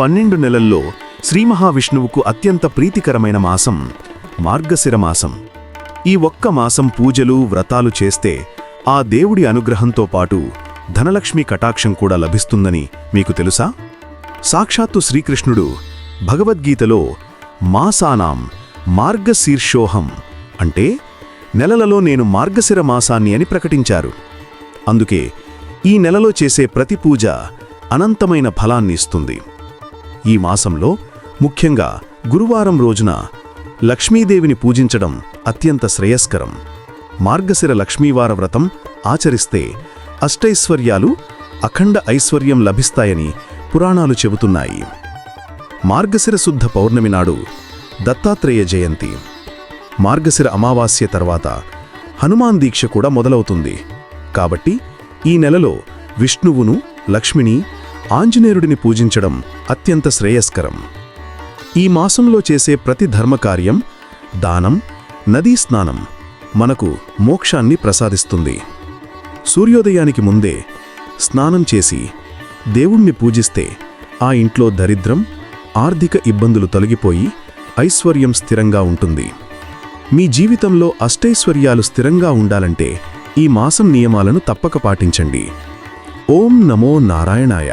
పన్నెండు నెలల్లో శ్రీ మహావిష్ణువుకు అత్యంత ప్రీతికరమైన మాసం మార్గశిర మాసం. ఈ ఒక్క మాసం పూజలు వ్రతాలు చేస్తే ఆ దేవుడి అనుగ్రహంతో పాటు ధనలక్ష్మి కటాక్షం కూడా లభిస్తుందని మీకు తెలుసా? సాక్షాత్తు శ్రీకృష్ణుడు భగవద్గీతలో మాసానాం మార్గశీర్షోహం అంటే నెలలలో నేను మార్గశిర మాసాన్ని అని ప్రకటించారు. అందుకే ఈ నెలలో చేసే ప్రతి పూజ అనంతమైన ఫలాన్ని ఇస్తుంది. ఈ మాసంలో ముఖ్యంగా గురువారం రోజున లక్ష్మీదేవిని పూజించడం అత్యంత శ్రేయస్కరం. మార్గశిర లక్ష్మీవార వ్రతం ఆచరిస్తే అష్టైశ్వర్యాలు అఖండ ఐశ్వర్యం లభిస్తాయని పురాణాలు చెబుతున్నాయి. మార్గశిర శుద్ధ పౌర్ణమి నాడు దత్తాత్రేయ జయంతి. మార్గశిర అమావాస్య తర్వాత హనుమాన్ దీక్ష కూడా మొదలవుతుంది. కాబట్టి ఈ నెలలో విష్ణువును లక్ష్మిని ఆంజనేయుడిని పూజించడం అత్యంత శ్రేయస్కరం. ఈ మాసంలో చేసే ప్రతి ధర్మకార్యం దానం నదీ స్నానం మనకు మోక్షాన్ని ప్రసాదిస్తుంది. సూర్యోదయానికి ముందే స్నానం చేసి దేవుణ్ణి పూజిస్తే ఆ ఇంట్లో దరిద్రం ఆర్థిక ఇబ్బందులు తొలగిపోయి ఐశ్వర్యం స్థిరంగా ఉంటుంది. మీ జీవితంలో అష్టైశ్వర్యాలు స్థిరంగా ఉండాలంటే ఈ మాసం నియమాలను తప్పక పాటించండి. ఓం నమో నారాయణాయ.